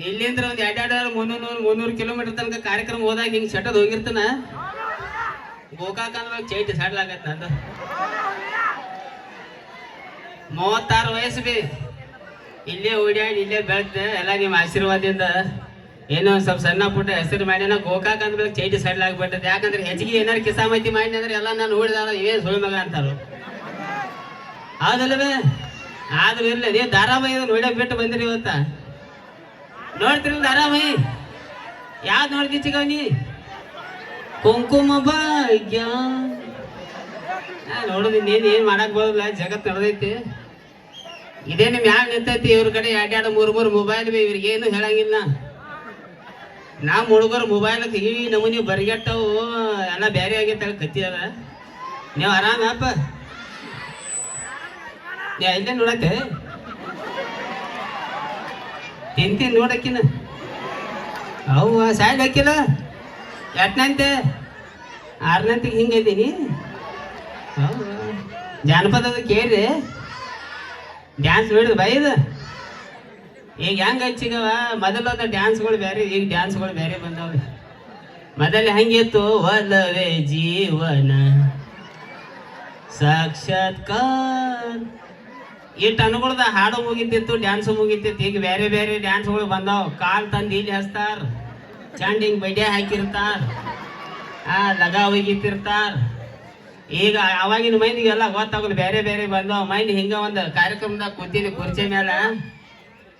ಇಲ್ಲಿಂದ್ರ ಒಂದ್ ಎರಡ್ ಮುನ್ನೂರು ಮುನ್ನೂರು ಕಿಲೋಮೀಟರ್ ತನಕ ಕಾರ್ಯಕ್ರಮ ಹೋದಾಗ ಹಿಂಗ್ ಸೆಟದ್ ಹೋಗಿರ್ತಾನ? ಗೋಕಾಕ ಚೈಟ್ ಸಡ್ಲಾಗತ್ತ ನಂದು. ಮೂವತ್ತಾರು ವಯಸ್ಸು ಬಿ. ಇಲ್ಲೇ ಓಡ್ಯಾಡಿ, ಇಲ್ಲೇ ಬೆಳೆದ ಎಲ್ಲ ನಿಮ್ಮ ಆಶೀರ್ವಾದದಿಂದ ಏನೋ ಸ್ವಲ್ಪ ಸಣ್ಣ ಪುಟ್ಟ ಹೆಸರು ಮಾಡ್ಯಾನ ಗೋಕಾಕ ಅಂದ್ಮೇಲೆ ಚೈಟಿ ಸೈಡ್ ಆಗ್ಬಿಟ್ಟದ. ಯಾಕಂದ್ರೆ ಹೆಚ್ಚಿಗೆ ಏನಾರು ಕಿಸಾಮತಿ ಮಾಡಿ ಅಂದ್ರೆ ಎಲ್ಲ ನಾನು ಓಡಿದಾರ ಇವೇ ಸುಳ್ಳು ಮಗ ಅಂತಾರು. ಹೌದಲ್ಲವೇ ಆದ್ರೂ ಇರ್ಲಿ ಧಾರಾವಾಹಿ ಬಿಟ್ಟು ಬಂದಿರಿ ಇವತ್ತ. ನೋಡ್ತಿರಲ್ಲ ಧಾರಾವಾಹಿ ಯಾವ್ದು ನೋಡ್ತಿ ಚಿಗವನಿ ಕುಂಕುಮ ಭಾಗ್ಯ. ನೋಡುದು ಇನ್ನೇನ್, ಏನ್ ಮಾಡಕ್ ಬರೋದಿಲ್ಲ, ಜಗತ್ ನಡೆದೈತಿ. ಇದೇ ನಿಮ್ ಯಾರು ನಿಂತೈತಿ? ಇವ್ರ ಕಡೆ ಎರಡೆರಡು ಮೂರು ಮೂರು ಮೊಬೈಲ್ ಇವ್ರಿಗೆ ಏನು ಹೇಳಂಗಿಲ್ಲ. ನಮ್ಮ ಹುಡುಗರು ಮೊಬೈಲ್ ಈ ನಮೂನಿ ಬರಿಗೆಟ್ಟವು. ಎಲ್ಲ ಬೇರೆ ಆಗೈತೆ ಕತ್ತಿ ನೀವು ನೀವು ಆರಾಮಪ್ಪ ನೀ ಇಲ್ಲೇ ನೋಡತ್ತೆ? ತಿಂತೀನಿ ನೋಡಕ್ಕಿನ? ಅವು ಸಾಯ್ ಹಾಕಿಲ್ಲ? ಎಟ್ನಂತೆ? ಆರನಂತಿಗೆ ಹಿಂಗೈತೀನಿ ಜಾನಪದ ಕೇಳ್ರಿ ಡ್ಯಾನ್ಸ್ ನೋಡಿದ ಬೈದು ಈಗ ಹೆಂಗ ಹಚ್ಚಿಗವ ಮೊದಲದ ಡ್ಯಾನ್ಸ್ಗಳು ಬೇರೆ, ಈಗ ಡ್ಯಾನ್ಸ್ಗಳು ಬೇರೆ ಬಂದವೆ. ಮೊದಲ ಹೆಂಗಿತ್ತು ಒಲವೇ ಜೀವನ. ಸಾಕ್ಷಾತ್ಕಾರ. ಇಟ್ಟು ಟನ್ಗಳ್ದ ಹಾಡು ಮುಗಿತಿತ್ತು ಡ್ಯಾನ್ಸ್ ಮುಗಿತಿತ್ತು. ಈಗ ಬೇರೆ ಬೇರೆ ಡ್ಯಾನ್ಸ್ಗಳು ಬಂದಾವ. ಕಾಲ್ ತಂದು ಇಲ್ಲಿ ಹಚ್ತಾರ. ಹಿಂಗ್ ಬಡ್ಡೆ ಹಾಕಿರ್ತಾರ. ಆ, ಲಗ ಒಗಿತಿರ್ತಾರ ಈಗ ಅವಾಗಿನ ಮೈಂದಿಗೆಲ್ಲ ಗೊತ್ತಾಗಲ್ಲ ಬೇರೆ ಬೇರೆ ಬಂದವ. ಮೈಂಡ್ ಹಿಂಗ ಒಂದು ಕಾರ್ಯಕ್ರಮದಾಗ ಕೂತಿದ್ದೆ ಕುರ್ಚಿ ಮೇಲೆ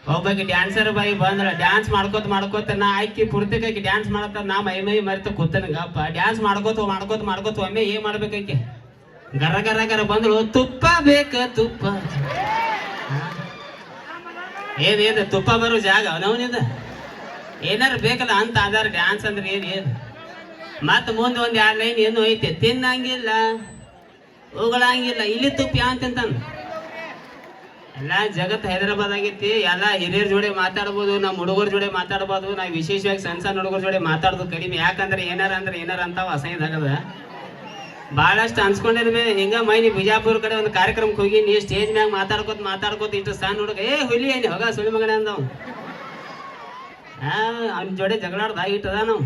ಒಬ್ಬಾಕಿ ಡ್ಯಾನ್ಸರ್ ಬಾಯಿ ಬಂದ್ರ ಡ್ಯಾನ್ಸ್ ಮಾಡ್ಕೋತ ಮಾಡ್ಕೋತ, ನಾ ಆಕಿ ಪೂರ್ತಿಕಾಕಿ ಡ್ಯಾನ್ಸ್ ಮಾಡತ್ತ ನಾ ಮೈ ಮೈ ಮರೆತು ಕೂತನಗಪ್ಪ. ಡ್ಯಾನ್ಸ್ ಮಾಡ್ಕೋತ ಮಾಡ್ಕೋತ ಮಾಡ್ಕೋತ, ಒಮ್ಮೆ ಏನ್ ಮಾಡ್ಬೇಕಾಕಿ ಗರ ಗರ ಗರ ಬಂದ್ರು ತುಪ್ಪ ಬೇಕ ತುಪ್ಪ. ಏನೇನ ಏನ್ ತುಪ್ಪ ಬರೋ ಜಾಗ ಅವನವನಿದ? ಏನಾರು ಬೇಕಲ್ಲ ಅಂತ ಆಧಾರ ಡ್ಯಾನ್ಸ್ ಅಂದ್ರೆ ಏನು ಏನು? ಮತ್ತ ಮುಂದೆ ಒಂದು ಎರಡು ಲೈನ್ ಏನು ಐತೆ? ತಿನ್ನಂಗಿಲ್ಲ, ಉಗಳಂಗಿಲ್ಲ, ಇಲ್ಲಿ ತುಪ್ಪ ಯಾವ ತಿಂತಾನ ಎಲ್ಲ ಜಗತ್ ಹೈದರಾಬಾದ್ ಆಗೈತಿ, ಎಲ್ಲ ಹಿರಿಯರ ಜೋಡಿ ಮಾತಾಡ್ಬೋದು ನಮ್ಮ ಹುಡುಗರ ಜೋಡಿ ಮಾತಾಡ್ಬೋದು, ನಾವು ವಿಶೇಷವಾಗಿ ಸಣ್ಣ ಸಣ್ಣ ಹುಡುಗರ ಜೋಡಿ ಮಾತಾಡೋದು ಕಡಿಮೆ. ಯಾಕಂದ್ರೆ ಏನಾರ ಅಂದ್ರೆ ಏನಾರ ಅಂತಾವ ಅಸಹ್ಯದಾಗದ ಭಾಳಷ್ಟು ಅನ್ಸ್ಕೊಂಡಿದ್ವಿ. ಹಿಂಗ ಮೈನಿ ಬಿಜಾಪುರ ಕಡೆ ಒಂದು ಕಾರ್ಯಕ್ರಮಕ್ಕೆ ಹೋಗಿ ನೀ ಸ್ಟೇಜ್ ಮ್ಯಾಗ ಮಾತಾಡ್ಕೋತ ಮಾತಾಡ್ಕೋತ ಇಷ್ಟು ಸಣ್ಣ ಹುಡುಗ, ಏ, ಹುಲಿ ಏನಿ ಹೋಗ ಸುಳಿ ಮಗನೇ ಅಂದವ್. ಅವ್ನ ಜೋಡಿ ಜಗಳಾಡ್ದ ಇಟ್ಟದ ನಾವು.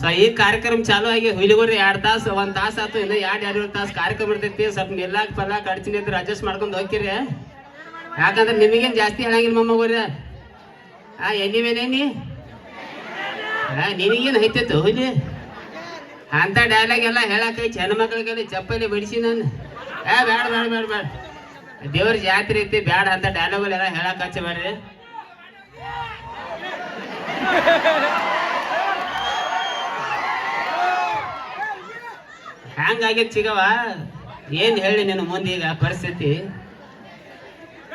ಸೊ ಈ ಕಾರ್ಯಕ್ರಮ ಚಾಲು ಆಗಿ ಹುಲಿಗೋರಿ ಎರಡು ತಾಸು, ಒಂದು ತಾಸು ಆತು, ಇನ್ನು ಎರಡು ಎರಡು ತಾಸು ಕಾರ್ಯಕ್ರಮ ಇರ್ತೈತಿ. ಸ್ವಲ್ಪ ನಿಲ್ಲಾಕ್ ಪಲ್ಲಾಕ್ ಅಡ್ಚಿನ ಇದ್ರೆ ಅಡ್ಜಸ್ಟ್ ಮಾಡ್ಕೊಂಡು ಹೋಗ್ತೀರಿ. ಯಾಕಂದ್ರೆ ನಿಮಗೇನು ಜಾಸ್ತಿ ಹೇಳಂಗಿಲ್ಲ ಮೊಮ್ಮಗೋರಿ ಆ, ಎಣ್ಣಿ ಎಣ್ಣಿ. ಆ, ನಿನಗೇನು ಹುಲಿ? ಅಂತ ಡೈಲಾಗ್ ಎಲ್ಲ ಹೇಳಕ್ಕೆ ಹೆಣ್ಮಕ್ಳಿಗೆಲ್ಲ ಚಪ್ಪಲಿ ಬಿಡಿಸಿ ನಾನು. ಏ, ಬೇಡ ಬೇಡ ಬೇಡ ಬೇಡ. ದೇವ್ರ ಜಾತ್ರೆ ಐತಿ, ಬೇಡ ಅಂತ ಡೈಲಾಗ್ ಎಲ್ಲ ಹೇಳಕ್ ಹಚ್ಚಬೇಡ್ರಿ ಹ್ಯಾಂಗಾಗೈತ್ ಸಿಗವ ಏನ್ ಹೇಳಿ ನೀನು ಮುಂದೆ ಈಗ ಪರಿಸ್ಥಿತಿ?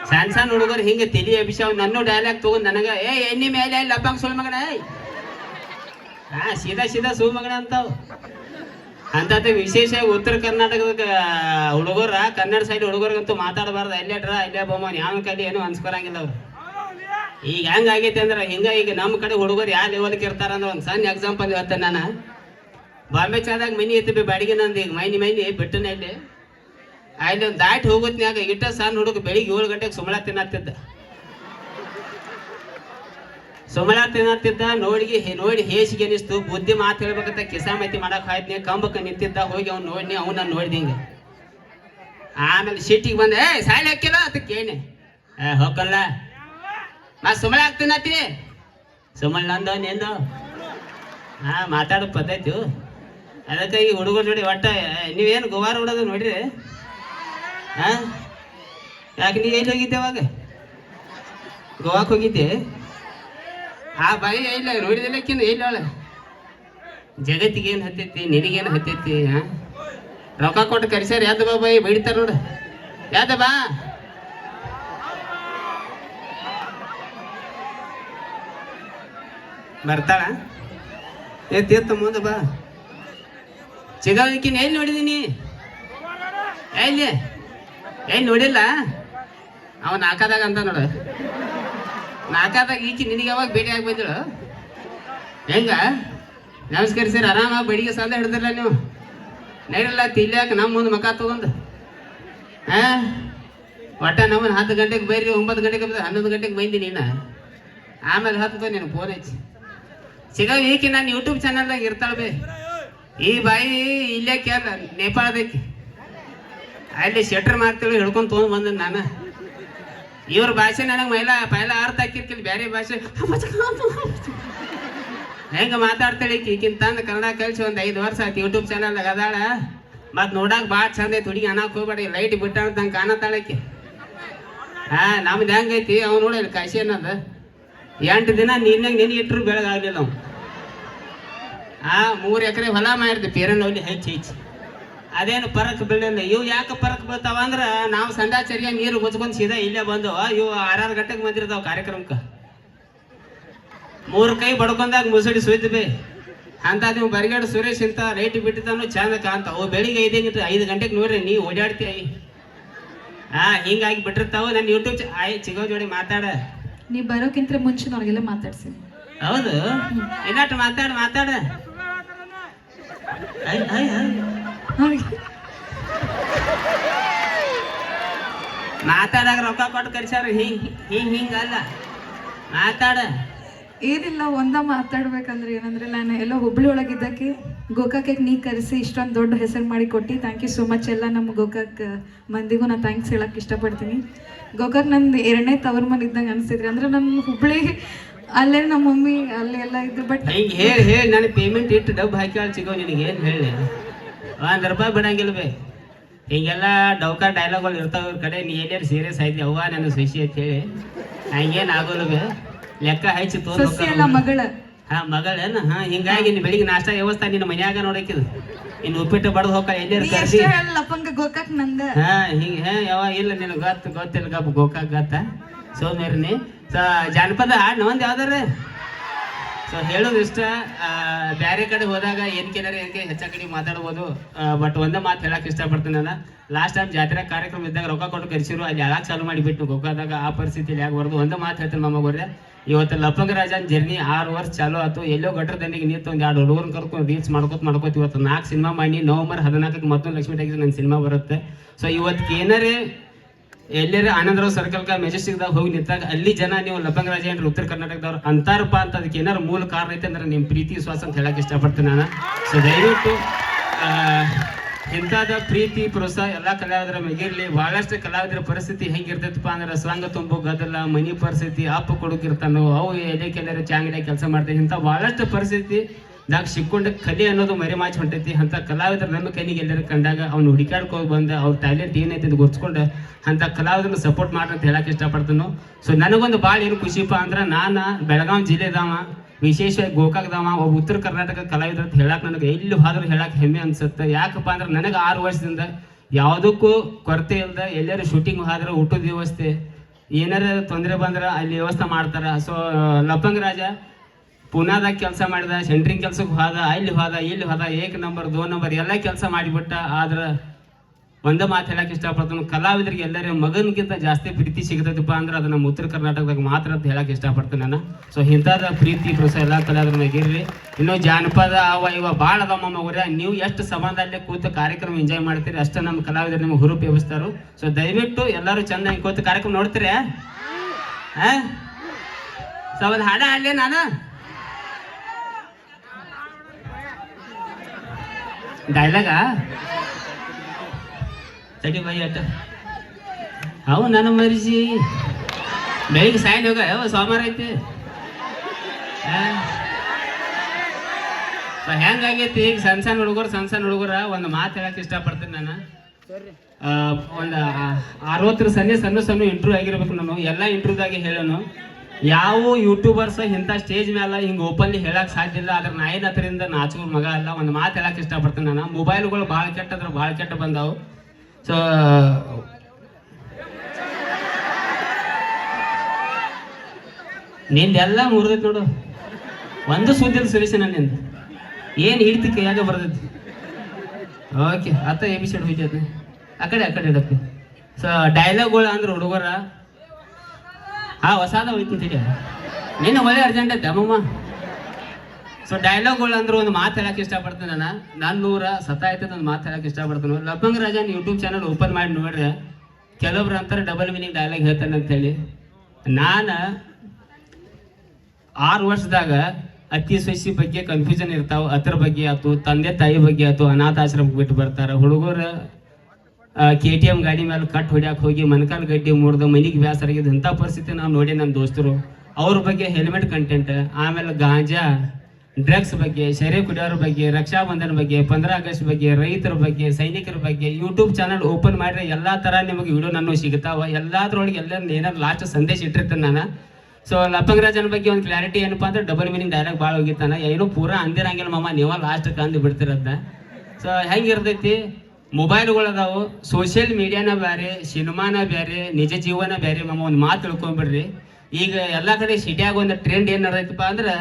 ಸಣ್ಣ ಸಣ್ಣ ಹುಡುಗರು ಹಿಂಗೆ ತಲಿ ಅಭಿಷೇಕ್, ನನ್ನ ಡೈಲಾಗ್ ತಗೊಂಡ್ ನನಗ, ಏ, ಎಣ್ಣಿ ಮೇಲೆ ಲಬ್ಬಂಗ್ ಏಯ್. ಹಾ ಸೀದಾ ಸೀದಾ ಶಿವಮೊಗ್ಗ ಅಂತಾವ್. ಅಂತ ವಿಶೇಷ ಉತ್ತರ ಕರ್ನಾಟಕದ ಹುಡುಗರ, ಕನ್ನಡ ಸೈಡ್ ಹುಡುಗರಿಗಂತೂ ಮಾತಾಡಬಾರ್ದು. ಅಲ್ಲೇ ಡ್ರಾ ಅಲ್ಲೇ ಬೊಮ್ಮನ್, ಯಾವ ಕೈಲಿ ಏನು ಅನ್ಸ್ಕೊರಂಗಿಲ್ಲ ಅವ್ರು. ಈಗ ಹೆಂಗಾಗೈತೆ ಅಂದ್ರೆ, ಹಿಂಗ ಈಗ ನಮ್ಮ ಕಡೆ ಹುಡುಗರು ಯಾವ ಲೆವೆಲ್ಗೆ ಇರ್ತಾರ ಅಂದ್ರೆ ಒಂದು ಸಣ್ಣ ಎಕ್ಸಾಂಪಲ್ ಹೇಳ್ತೇನೆ ನಾನು. ಬಾಂಬೆ ಚಾದಾಗ ಮಿನಿ ಐತಿ ಬಿ ಬಾಡಿಗೆ ನಂದು ಈಗ, ಮೈನಿ ಮೈನಿ ಬಿಟ್ಟನ ಇಲ್ಲಿ ಅಲ್ಲಿ ಒಂದು ದಾಟಿ ಹೋಗುತ್ನ್ಯಾಗ ಇಟ್ಟ ಸಣ್ಣ ಹುಡುಗ ಬೆಳಿಗ್ಗೆ ಏಳು ಗಂಟೆಗೆ ಸುಮ್ಮಳ ತಿನ್ನತ್ತಿದ್ದ ಸುಮಳ ತಿನ್ನತ್ತಿದ್ದ ನೋಡಿಗೆ ನೋಡಿ ಹೇಸಿಗೆ ಅನಿಸ್ತು ಬುದ್ಧಿ ಮಾತು ಹೇಳ್ಬೇಕಂತ ಕಿಸಾಮತಿ ಮಾಡಕ್ ಆಯ್ತು ಕಂಬಕ್ಕೆ ನಿಂತಿದ್ದ ಹೋಗಿ ಅವ್ನು ನೋಡಿನಿ ಅವನ್ನ ನೋಡಿದೆ ಹಿಂಗೆ. ಆಮೇಲೆ ಸಿಟ್ಟಿಗೆ ಬಂದೆ ಏ ಸಾಲಿ ಹಾಕಿಲ್ಲ ಅಂತ ಕೇಳಿ ಏ ಹೋಗಲ್ಲ ನಾ ಸುಮಳ ಆಗ್ತೀನತ್ತಿ ಸುಮಲ್ ನಂದು, ನಿಂದು? ಹಾ, ಮಾತಾಡೋ ಪದ್ಧತಿ ಅದಕ್ಕೆ ಈ ಹುಡುಗ ನೋಡಿ ಒಟ್ಟ ನೀವೇನು ಗುವಾರ ಹೊಡೋದು ನೋಡಿರಿ? ಹಾ? ಯಾಕೆ, ನೀ ಎಲ್ಲಿ ಹೋಗಿದ್ದೆ ಅವಾಗ? ಗೋವಾಕ್ ಹೋಗಿದ್ದೆ. ಆ ಬಾಯಿ, ಇಲ್ಲ ನೋಡಿದಿಲ್ಲಕ್ಕಿನ ಇಲ್ಲ ಅವಳ. ಜಗತ್ತಿಗೆ ಏನು ಹತ್ತೈತಿ, ನಿನಗೇನು ಹತ್ತೈತಿ, ಹಾ? ರೊಕ್ಕ ಕೊಟ್ಟು ಕರೆಸ್ಯಾರ, ಯಾವ್ದು ಬಾ ಬಾಯಿ, ಬೈಡ್ತಾರ ನೋಡು. ಯಾವ್ದ ಬಾ? ಬರ್ತಾಳ? ಎತ್ತ ಎತ್ತ ಮುಂದೆ ಬಾ. ಚಿಗವಕಿನ ಎಲ್ಲಿ ನೋಡಿದೀನಿ? ಎಲ್ಲಿ? ಎಲ್ಲಿ ನೋಡಿಲ್ಲ? ಅವನು ಹಾಕದಾಗ ಅಂತ ನೋಡು. ನಾಲ್ಕದಾಗ ಈಚೆ ನಿನಗೆ ಯಾವಾಗ ಭೇಟಿ ಆಗಿ ಬಂದಳು ಹೆಂಗ? ನಮಸ್ಕಾರ ಸರ್ ಆರಾಮ? ಬಡಿಗೆ ಸಾಲ ಹಿಡ್ದಿರಲ್ಲ ನೀವು. ನಡಿರಲ್ಲ ತಿಲ್ಯಾಕ ನಮ್ಮ ಮುಂದೆ ಮಕ ತಗೊಂಡು. ಹಾ? ಒಟ್ಟ ನಮ್ಮ ಹತ್ತು ಗಂಟೆಗೆ ಬೈರಿ, ಒಂಬತ್ತು ಗಂಟೆಗೆ ಹನ್ನೊಂದು ಗಂಟೆಗೆ ಬೈದಿ ನೀನು. ಆಮೇಲೆ ಹತ್ತದ ನೀನು ಫೋನ್ ಹಚ್ಚಿ. ಸಿಗೋ ಈಕೆ ನಾನು ಯೂಟ್ಯೂಬ್ ಚಾನಲ್ದಾಗ ಇರ್ತಾಳ ಬೇ. ಈ ಬಾಯಿ ಇಲ್ಲೇ ಕೇಳ ನೇಪಾಳದಕ್ಕೆ. ಅಲ್ಲಿ ಶೆಟ್ರ್ ಮಾಡ್ತೇಳಿ ಹಿಡ್ಕೊಂಡು ತೊಗೊಂಡು ಬಂದ ನಾನು. ಇವ್ರ ಭಾಷೆ ನನಗೆ ಮೈಲ ಪೈಲ ಅರ್ಥ ಹಾಕಿರ್ಕಿಲ್ಲ ಬೇರೆ ಭಾಷೆ. ಹೆಂಗ ಮಾತಾಡ್ತಾಳೆ ಈಕಿನ್ ತಂದು ಕನ್ನಡ ಕಲ್ಸಿ ಒಂದು ಐದು ವರ್ಷ ಆಯ್ತು ಯೂಟ್ಯೂಬ್ ಚಾನಲ್ದಾಗ ಅದಾಳ. ಮತ್ತು ನೋಡಕ್ ಭಾಳ ಚಂದ ಐತಿ, ಹುಡುಗಿ ಅನ್ನಕ್ಕೆ ಹೋಗ್ಬೇಡಿ ಲೈಟ್ ಬಿಟ್ಟ ಹಂಗೆ ಕಾಣತ್ತಾಳಕ್ಕೆ ಹಾ, ನಮ್ದು ಹೆಂಗೈತಿ? ಅವ್ನು ನೋಡಿಲ್ಲ ಕಾಶಿ ಅನ್ನೋದು. ಎಂಟು ದಿನ ನಿನ್ನೆ ನೆನೆ ಇಟ್ಟರು ಬೆಳಗಾಗಲಿಲ್ಲ ಅವ್ನು ಆ, ಮೂರು ಎಕರೆ ಹೊಲ ಮಾಡಿದ್ದೆ ಪೇರನವಲ್ಲಿ ಹೆಚ್ಚು ಹೆಚ್ಚು. ಅದೇನು ಪರಕ್ ಬೀಳಲಿಲ್ಲ. ಇವು ಯಾಕೆ ಪರಕ್ ಬೀಳ್ತಾವ ಅಂದ್ರೆ ನಾವು ಸಂದಾಚಾರ್ಯ ನೀರು ಮುಚ್ಕೊಂಡ್ ಸೀದಾ ಇಲ್ಲೇ ಬಂದು ಇವು ಆರಾರು ಗಂಟೆಗೆ ಬಂದಿರ್ತಾವ ಕಾರ್ಯಕ್ರಮಕ್ಕೆ. ಮೂರು ಕೈ ಬಡ್ಕೊಂಡಾಗ ಮುಸುಡಿ ಸುಯ್ತು ಬೇ. ಅಂತ ನೀವು ಬರಿಗಾಡು ಸುರೇಶ್ ಇಂತ ಲೈಟ್ ಬಿಟ್ಟಿದ್ದಾನು ಚಂದ ಓ ಬೆಳಿಗ್ಗೆ ಐದ್ ಐದು ಗಂಟೆಗೆ ನೋಡ್ರಿ ನೀ ಓಡಾಡ್ತೀಯ ಹಾ ಹಿಂಗಾಗಿ ಬಿಟ್ಟಿರ್ತಾವ. ನನ್ನ ಯೂಟ್ಯೂಬ್ ಆಯ್ ಚಿಗೋ ಜೋಡಿ ಮಾತಾಡ. ನೀ ಬರೋಕ್ಕಿಂತ ಮುಂಚೆ ಅವ್ರಿಗೆಲ್ಲ ಮಾತಾಡ್ಸಿ ಹೌದು? ಇನ್ನಟ್ಟು ಮಾತಾಡ ಮಾತಾಡ. ಮಾತಾಡಾಗ ರೊಕ್ಕ ಕೊಟ್ಟು ಕರ್ಸ್ಯಾರ ಹಿಂಗ್ ಹಿಂಗ್ ಹಿಂಗ ಅಲ್ಲ. ಮಾತಾಡ. ಏನಿಲ್ಲ ಒಂದ ಮಾತಾಡ್ಬೇಕಂದ್ರೆ ಏನಂದ್ರೆ ನಾನು ಎಲ್ಲ ಹುಬ್ಳಿ ಒಳಗಿದ್ದಕ್ಕೆ ಗೋಕಾಕ್ ನೀ ಕರೆಸಿ ಇಷ್ಟೊಂದು ದೊಡ್ಡ ಹೆಸರು ಮಾಡಿ ಕೊಟ್ಟು. ಥ್ಯಾಂಕ್ ಯು ಸೋ ಮಚ್ ಎಲ್ಲ ನಮ್ಮ ಗೋಕಾಕ್ ಮಂದಿಗೂ ನಾನು ಥ್ಯಾಂಕ್ಸ್ ಹೇಳಕ್ ಇಷ್ಟಪಡ್ತೀನಿ. ಗೋಕಾಕ್ ನಂದು ಎರಡನೇ ತವರು ಮನೆ ಇದ್ದಂಗೆ ಅನಿಸಿದ್ರಿ ಅಂದ್ರೆ ನನ್ನ ಹುಬ್ಳಿ ಅಲ್ಲೇ ನಮ್ಮ ಮಮ್ಮಿ ಅಲ್ಲೇ ಎಲ್ಲ ಇದ್ದು ಬಟ್ ಹೇಳಿ ಹೇಳಿ ನಾನು ಪೇಮೆಂಟ್ ಇಟ್ಟು ಡಬ್ ಹಾಕಿ ಸಿಗೋ ನಿನಗೆ ಏನು ಹೇಳಿ ಒಂದ್ ರೂಪಾಯಿ ಬಿಡಂಗಿಲ್ಲ ಬೇ ಹಿಂಗೆಲ್ಲ ಡೌಕರ್ ಡೈಲಾಗ್ಗಳು ಇರ್ತಾವ ಇವ್ರ ಕಡೆ ನೀ ಏನೇನು ಸೀರಿಯಸ್ ಐತಿ ಅವ್ವ ನನ್ನ ಸುಶಿ ಅಂತ ಹೇಳಿ. ಹಂಗೇನ್ ಆಗೋಲ್ಲ ಬೇ ಲೆಕ್ಕ ಹಚ್ಚಿ ಸೊಸಿ ಅಲ್ಲ ತೋರ್ ಮಗಳ. ಹಾ ಮಗಳೇನ? ಹಾ ಹಿಂಗಾಗಿ ನೀನ್ ಬೆಳಿಗ್ಗೆ ನಾಷ್ಟ ವ್ಯವಸ್ಥೆ ನಿನ್ನ ಮನ್ಯಾಗ ನೋಡಕ್ಕಿದು ಇನ್ನು ಉಪ್ಪಿಟ್ಟು ಬಡದ್ ಹೋಗ ಎಲ್ಲಾರು ಕರ್ಸಿ ಹಾ ಹಿಂಗ ಹಾ ಯಾವ ಇಲ್ಲ ನಿನಗೆ ಗೊತ್ತು ಗೊತ್ತಿಲ್ಲ ಗಪ್ಪ ಗೋಕಾಕ್ ಗತ್ತ. ಸೋಮೇರಿನಿ ಸೊ ಜಾನಪದ ಹಾಡು ಒಂದ್ ಯಾವ್ದಾರ? ಸೊ ಹೇಳೋದು ಇಷ್ಟ ಆ, ಬ್ಯಾರೆ ಕಡೆ ಹೋದಾಗ ಏನ್ ಏನಕ್ಕೆ ಹೆಚ್ಚ ಕಡೆ ಮಾತಾಡ್ಬೋದು. ಬಟ್ ಒಂದೇ ಮಾತು ಹೇಳಕ್ ಇಷ್ಟಪಡ್ತೀನಿ ನಾನು. ಲಾಸ್ಟ್ ಟೈಮ್ ಜಾತ್ರೆ ಕಾರ್ಯಕ್ರಮ ಇದ್ದಾಗ ರೊಕ್ಕ ಕೊಟ್ಟು ಕರೆಸಿರು ಅಲ್ಲಿ ಯಾವಾಗ ಚಾಲು ಮಾಡಿಬಿಟ್ಟು ಗೊಕ್ಕಾದಾಗ ಆ ಪರಿಸ್ಥಿತಿಯಲ್ಲಿ ಯಾಕೆ ಒಂದೇ ಮಾತು ಹೇಳ್ತೀನಿ ನಮ್ಮ ಬರ್ರೆ ಇವತ್ತು ಲಪ್ಪಂಗ ರಾಜನ್ ಜರ್ನಿ ಆರು ವರ್ಷ ಚಾಲು ಆಯ್ತು. ಎಲ್ಲೋ ಗಟ್ರ ದಂಡಿಗೆ ನಿಂತು ಒಂದು ಎರಡು ಹುಡುಗರು ಕರ್ಕೊಂಡು ರೀಲ್ಸ್ ಮಾಡ್ಕೊತ ಮಾಡ್ಕೊತ ಇವತ್ತು ನಾಲ್ಕು ಸಿನಿಮಾ ಮಾಡಿ ನವಂಬರ್ ಹದಿನಾಲ್ಕಕ್ಕೆ ಮತ್ತೊಂದು ಲಕ್ಷ್ಮೀ ಟಾಕೀಸ್ ನನ್ನ ಸಿನಿಮಾ ಬರುತ್ತೆ. ಸೊ ಇವತ್ತು ಏನಾರೇ ಎಲ್ಲರ ಆನಂದರಾವ್ ಸರ್ಕಲ್ ಮೆಜೆಸ್ಟಿಕ್ದಾಗ ಹೋಗಿ ನಿಂತಾಗ, ಅಲ್ಲಿ ಜನ ನೀವು ಲಬ್ಬಂಗ ರಾಜ ಏನ್ರಿ ಉತ್ತರ ಕರ್ನಾಟಕದವ್ರು ಅಂತಾರಪ್ಪ ಅಂತ ಅದಕ್ಕೆ ಏನಾರು ಮೂಲ ಕಾರಣ ಐತೆ ಅಂದ್ರೆ ನಿಮ್ಮ ಪ್ರೀತಿ, ವಿಶ್ವಾಸ ಅಂತ ಹೇಳಕ್ ಇಷ್ಟಪಡ್ತೀನಿ ನಾನು. ಸೊ ದಯವಿಟ್ಟು ಇಂಥದ ಪ್ರೀತಿ, ಪ್ರೋತ್ಸಾಹ ಎಲ್ಲ ಕಲಾವಿದರ ಮೇಗಿರ್ಲಿ ಭಾಳಷ್ಟು ಕಲಾವಿದರ ಪರಿಸ್ಥಿತಿ ಹೆಂಗಿರ್ತೈತಪ್ಪ ಅಂದ್ರೆ ಸ್ವಂಗ ತುಂಬು ಗದಲ್ಲ ಮನಿ ಪರಿಸ್ಥಿತಿ, ಅಪ್ಪ ಕೊಡುಕಿರ್ತಾನೋ ಅವು ಎಲೆ ಕೆಲರ ಚಾಂಗಡೆ ಕೆಲಸ ಮಾಡ್ತಾರೆ ಇಂಥ ಭಾಳಷ್ಟು ಪರಿಸ್ಥಿತಿ ದಾಗ ಸಿಕ್ಕೊಂಡ ಕಲೆ ಅನ್ನೋದು ಮರೆ ಮಾಚಿ ಹೊಂಟೈತಿ. ಅಂತ ಕಲಾವಿದರು ನಮ್ಮ ಕೈನಿಗೆ ಎಲ್ಲರೂ ಕಂಡಾಗ ಅವ್ನು ಹುಡುಕಾಡ್ಕೊಂಡು ಬಂದ ಅವ್ರ ಟ್ಯಾಲೆಂಟ್ ಏನೈತೆ ಅಂತ ಗೊತ್ತ್ಕೊಂಡು ಅಂತ ಕಲಾವಿದರನ್ನ ಸಪೋರ್ಟ್ ಮಾಡ್ರಿ ಅಂತ ಹೇಳಕ್ಕೆ ಇಷ್ಟಪಡ್ತಾನು. ಸೊ ನನಗೊಂದು ಭಾಳ ಏನು ಖುಷಿಪ್ಪ ಅಂದ್ರೆ ನಾನು ಬೆಳಗಾವಿ ಜಿಲ್ಲೆದವ, ವಿಶೇಷವಾಗಿ ಗೋಕಾಕ್ದವ, ಒಬ್ಬ ಉತ್ತರ ಕರ್ನಾಟಕ ಕಲಾವಿದ್ರ ಅಂತ ಹೇಳಕ್ಕೆ ನನಗೆ ಎಲ್ಲಿ ಹೋದ್ರೂ ಹೇಳಕ್ಕೆ ಹೆಮ್ಮೆ ಅನ್ಸುತ್ತೆ. ಯಾಕಪ್ಪ ಅಂದ್ರೆ ನನಗೆ ಆರು ವರ್ಷದಿಂದ ಯಾವುದಕ್ಕೂ ಕೊರತೆ ಇಲ್ಲದ ಎಲ್ಲರೂ ಶೂಟಿಂಗ್ ಹೋದ್ರೆ ಊಟದ ವ್ಯವಸ್ಥೆ, ಏನಾರ ತೊಂದರೆ ಬಂದ್ರೆ ಅಲ್ಲಿ ವ್ಯವಸ್ಥೆ ಮಾಡ್ತಾರೆ. ಸೊ ಲಪಂಗ್ ರಾಜ ಪುನಾದಾಗ ಕೆಲಸ ಮಾಡಿದ, ಸೆಂಟ್ರಿಂಗ್ ಕೆಲಸಕ್ಕೆ ಹೋದ, ಅಲ್ಲಿ ಹೋದ, ಇಲ್ಲಿ ಹೋದ, ಏಕ್ ನಂಬರ್, ದೋ ನಂಬರ್, ಎಲ್ಲ ಕೆಲಸ ಮಾಡಿಬಿಟ್ಟ. ಆದ್ರೆ ಒಂದೇ ಮಾತು ಹೇಳಕ್ ಇಷ್ಟಪಡ್ತಾನೆ, ಕಲಾವಿದರಿಗೆ ಎಲ್ಲರ ಮಗನಿಗಿಂತ ಜಾಸ್ತಿ ಪ್ರೀತಿ ಸಿಗತೈತಪ್ಪ ಅಂದ್ರೆ ಅದು ನಮ್ಮ ಉತ್ತರ ಕರ್ನಾಟಕದಾಗ ಮಾತ್ರ ಅಂತ ಹೇಳಕ್ ಇಷ್ಟಪಡ್ತೇನೆ ನಾನು. ಸೊ ಇಂಥದ ಪ್ರೀತಿ, ಪ್ರೋತ್ಸಾಹ ಎಲ್ಲ ಕಲಾವಿದ್ರ ಮ್ಯಾಗ ಇನ್ನು ಜಾನಪದ ಅವ ಇವ ಭಾಳ ಅದಾವ ನೀವು ಎಷ್ಟು ಸಮಾಧಾನದಲ್ಲೇ ಕೂತು ಕಾರ್ಯಕ್ರಮ ಎಂಜಾಯ್ ಮಾಡ್ತೀರಿ, ಅಷ್ಟೇ ನಮ್ಮ ಕಲಾವಿದರು ನಿಮ್ಗೆ ಹುರುಪು ಎಬ್ಬಿಸ್ತಾರು. ಸೊ ದಯವಿಟ್ಟು ಎಲ್ಲರೂ ಚೆನ್ನಾಗಿ ಕೂತು ಕಾರ್ಯಕ್ರಮ ನೋಡ್ತೀರಾ ಹಾಂ ಸೊ ಒಂದು ಹಾಡ ಹಾಡ್ಲಿ ನಾನು? ಡೈಲಾಗ ತಡಿ ಬಾಯಿ ಅಟ್ಟ ಅವು ನನ್ನ ಮರಿಸಿ ಬೆಳಿಗ್ಗೆ ಸಾಯಲ್ ಹೋಗ ಯಾವ ಸೋಮವಾರ ಐತಿ ಹೆಂಗಾಗೈತಿ ಈಗ ಸಣ್ಣ ಸಣ್ಣ ಹುಡುಗರು ಸಣ್ಣ ಸಣ್ಣ ಹುಡುಗರ ಒಂದು ಮಾತು ಹೇಳಕ್ಕೆ ಇಷ್ಟಪಡ್ತೀನಿ ನಾನು. ಒಂದು ಅರವತ್ತರ ಸನ್ನೆ ಸಣ್ಣ ಸಣ್ಣ ಇಂಟ್ರ್ಯೂ ಆಗಿರ್ಬೇಕು ನಾನು. ಎಲ್ಲ ಇಂಟ್ರ್ಯೂದಾಗೆ ಹೇಳೋನು. ಯಾವ ಯೂಟ್ಯೂಬರ್ಸ್ ಇಂಥ ಸ್ಟೇಜ್ ಮೇಲೆ ಹಿಂಗೆ ಓಪನ್ಲಿ ಹೇಳಕ್ ಸಾಧ್ಯ ಇಲ್ಲ. ಅದ್ರ ನಾಯಿನ ಹತ್ರಿಂದ ಮಗ ಅಲ್ಲ. ಒಂದು ಮಾತು ಹೇಳಕ್ ಇಷ್ಟಪಡ್ತೀನಿ ನಾನು. ಮೊಬೈಲ್ಗಳು ಭಾಳ ಕೆಟ್ಟದ್ರ, ಭಾಳ ಕೆಟ್ಟ ಬಂದಾವು. ಸೊ ನಿಂದೆಲ್ಲ ಮುರಿದೈತಿ ನೋಡು. ಒಂದು ಸುದ್ದಿ ಸುರೇಶ ನಿಂದ. ಏನು ಹಿಡ್ತಿ ಕೈಯಾಗ ಬರ್ತೈತಿ ಓಕೆ ಅತ್ತ ಎಪಿಸೋಡ್ ಹೋಯ್ತೈತಿ ಆ ಕಡೆ ಆ ಕಡೆ ಇಡಕ್ಕೆ ಸೊ ಡೈಲಾಗ್ಗಳು ಅಂದ್ರೆ ಹುಡುಗರ ಹಾ ಹೊಸಾದ ಹೋಯ್ತಿದ್ದೀರಿ ನೀನು ಒಳ್ಳೆ ಅರ್ಜೆಂಟ್ ಐತೆ ಅಮ್ಮಮ್ಮ. ಸೊ ಡೈಲಾಗ್ಗಳು ಅಂದ್ರೆ ಒಂದು ಮಾತು ಹೇಳಕ್ಕೆ ಇಷ್ಟಪಡ್ತೀನಿ ನಾನು. ನನ್ನ ನೂರ ಸತಾಯ್ತದ ಒಂದು ಮಾತು ಹೇಳಕ್ಕೆ ಇಷ್ಟಪಡ್ತೀನಿ. Lapang Rajan YouTube channel open ಮಾಡಿ ನೋಡ್ರೆ. ಕೆಲವೊಬ್ರು ಅಂತಾರೆ ಡಬಲ್ ಮೀನಿಂಗ್ ಡೈಲಾಗ್ ಹೇಳ್ತಾನೆ ಅಂತೇಳಿ. ನಾನು ಆರು ವರ್ಷದಾಗ ಅತಿ ಸೊಸಿ ಬಗ್ಗೆ ಕನ್ಫ್ಯೂಷನ್ ಇರ್ತಾವೆ, ಅದ್ರ ಬಗ್ಗೆ ಆಯ್ತು ತಂದೆ ತಾಯಿ ಬಗ್ಗೆ ಆಯ್ತು ಅನಾಥಾಶ್ರಮಕ್ಕೆ ಬಿಟ್ಟು ಬರ್ತಾರೆ, ಹುಡುಗರು ಕೆ ಟಿ ಎಂ ಗಾಡಿ ಮೇಲೆ ಕಟ್ ಹೊಡ್ಯಾಕ ಹೋಗಿ ಮನಕಾಲ್ ಗಡ್ಡಿ ಮುರಿದು ಮನಿಗೆ ಬ್ಯಾಸರಾಗಿದ್ದು ಇಂಥ ಪರಿಸ್ಥಿತಿ ನಾವು ನೋಡಿ ನನ್ನ ದೋಸ್ತರು. ಅವ್ರ ಬಗ್ಗೆ ಹೆಲ್ಮೆಟ್ ಕಂಟೆಂಟ್ ಆಮೇಲೆ ಗಾಂಜಾ ಡ್ರಗ್ಸ್ ಬಗ್ಗೆ ಶರೀರ ಕುಡಿಯೋರ ಬಗ್ಗೆ ರಕ್ಷಾ ಬಂಧನ ಬಗ್ಗೆ, ಪಂದ್ರ ಆಗಸ್ಟ್ ಬಗ್ಗೆ, ರೈತರ ಬಗ್ಗೆ, ಸೈನಿಕರ ಬಗ್ಗೆ ಯೂಟ್ಯೂಬ್ ಚಾನಲ್ ಓಪನ್ ಮಾಡಿದ್ರೆ ಎಲ್ಲಾ ತರ ನಿಮಗೆ ವಿಡಿಯೋ ನಾನು ಸಿಗ್ತಾವ. ಎಲ್ಲದ್ರೊಳಗೆ ಎಲ್ಲ ಏನಾರು ಲಾಸ್ಟ್ ಸಂದೇಶ ಇಟ್ಟಿರ್ತೇನೆ ನಾನು. ಸೊ ಲಪಂಗರಾಜನ ಬಗ್ಗೆ ಒಂದು ಕ್ಲಾರಿಟಿ ಏನಪ್ಪಾ ಅಂದ್ರೆ ಡಬಲ್ ಮೀನಿಂಗ್ ಡೈರೆಕ್ಟ್ ಭಾಳ ಹೋಗಿತ್ತಾನ. ಏನು ಪೂರಾ ಅಂದಿರಂಗಿಲ್ಲ ಮಾಮ, ನೀವ ಲಾಸ್ಟ್ ಅಂದು ಬಿಡ್ತಿರದ್ನ. ಸೊ ಹೆಂಗಿರ್ತೈತಿ ಮೊಬೈಲ್ಗಳು ಅದಾವು. ಸೋಷಿಯಲ್ ಮೀಡಿಯಾನ ಬೇರೆ ಸಿನಿಮಾನ ಬೇರೆ ನಿಜ ಜೀವನ ಬೇರೆ ಮಮ್ಮ ಒಂದು ಮಾತು ತಿಳ್ಕೊಂಬಿಡ್ರಿ. ಈಗ ಎಲ್ಲ ಕಡೆ ಸಿಟಿಯಾಗ ಒಂದು ಟ್ರೆಂಡ್ ಏನು ನಡೆದೈತಪ್ಪ ಅಂದ್ರೆ,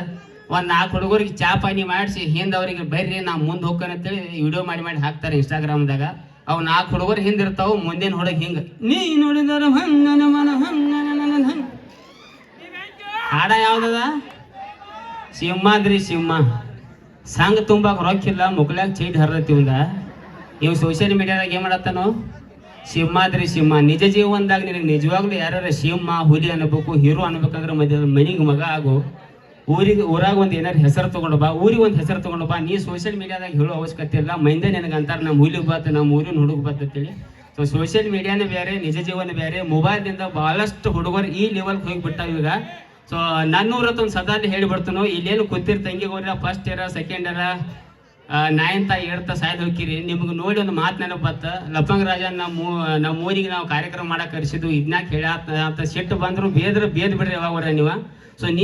ಒಂದು ನಾಲ್ಕು ಹುಡುಗರಿಗೆ ಚಾ ಪಾನಿ ಮಾಡಿಸಿ, ಹಿಂದೆ ಅವ್ರಿಗೆ ಬರ್ರಿ, ನಾ ಮುಂದೆ ಹೋಗ್ತಾನೆ ಅಂತೇಳಿ ವಿಡಿಯೋ ಮಾಡಿ ಮಾಡಿ ಹಾಕ್ತಾರೆ ಇನ್ಸ್ಟಾಗ್ರಾಮ್ದಾಗ ಅವು ನಾಲ್ಕು ಹುಡುಗರು ಹಿಂದೆ ಇರ್ತಾವು, ಮುಂದಿನ ಹುಡುಗ ಹಿಂಗೆ. ನೀ ನೋಡಿದಾರ ಮನ ಹಾಡ ಯಾವ್ದದ? ಸಿಂಹಾದ್ರಿ ಸಿಂಹ. ಸಂಘ ತುಂಬಾಕ ರೊಕ್ಕಿಲ್ಲ, ಮುಕ್ಳ್ಯಾಗ ಚೀಟ್ ಹರಿದೈತಿ ಇವಂದ ಇವ್ ಸೋಷಿಯಲ್ ಮೀಡಿಯಾದಾಗ ಏನ್ ಮಾಡತ್ತಾನು? ಸಿಂಹಾದ್ರಿ ಸಿಂಹ. ನಿಜ ಜೀವನದಾಗ ನಿನಗೆ ನಿಜವಾಗ್ಲೂ ಯಾರ್ಯಾರ ಸಿಂಹ, ಹುಲಿ ಅನ್ಬೇಕು, ಹೀರೋ ಅನ್ಬೇಕಂದ್ರೆ ಮಧ್ಯ ಮನಿಗೆ ಮಗ ಆಗು. ಊರಿಗೆ, ಊರಾಗ ಒಂದು ಏನಾರು ಹೆಸರು ತಗೊಂಡು ಬಾ. ಊರಿಗೆ ಒಂದು ಹೆಸರು ತಗೊಂಡು ಬಾ. ನೀ ಸೋಷಿಯಲ್ ಮೀಡಿಯಾದಾಗ ಹೇಳೋ ಅವಶ್ಯಕತೆ ಇಲ್ಲ. ಮೈಂದೆ ನಿನಗೆ ಅಂತಾರೆ ನಮ್ಮ ಹುಲಿ ಬಾತ್ ನಮ್ಮ ಊರಿನ ಹುಡುಗ ಬತ್ ಅಂತೇಳಿ. ಸೊ ಸೋಷಿಯಲ್ ಮೀಡಿಯಾನೇ ಬೇರೆ ನಿಜ ಜೀವನ ಬೇರೆ ಮೊಬೈಲ್ದಿಂದ ಭಾಳಷ್ಟು ಹುಡುಗರು ಈ ಲೆವೆಲ್ಗೆ ಹೋಗಿಬಿಟ್ಟಾವ ಈಗ ಸೊ ನನ್ನೂರತ್ತೊಂದು ಸದಾಲಿ ಹೇಳಿಬಿಡ್ತಾನೋ, ಇಲ್ಲೇನು ಕೂತಿರ್ ತಂಗಿಗೋರ ಫಸ್ಟ್ ಇಯರ ಸೆಕೆಂಡ್ ಇಯರ ನೈನ್ತ ಹೇಳ್ತಾ ಸಾಯ್ದು ಹೋಗಿರಿ ನಿಮ್ಗೆ ನೋಡಿ ಒಂದು ಮಾತು ನೆನಪತ್ತ. ಬತ್ತ ರಾಜ ನಮ್ಮ ನಮ್ಮ ಊರಿಗೆ ನಾವು ಕಾರ್ಯಕ್ರಮ ಮಾಡಕ್ಕೆ ಕರೆಸಿದ್ದು ಇದನ್ನ ಕೇಳ ಅಂತ ಸಿಟ್ಟು ಬಂದ್ರು ಬೇದ್ರ ಬೇದ್ ಬಿಡ್ರಿ ಯಾವಾಗ ನೀವು. ಸೊ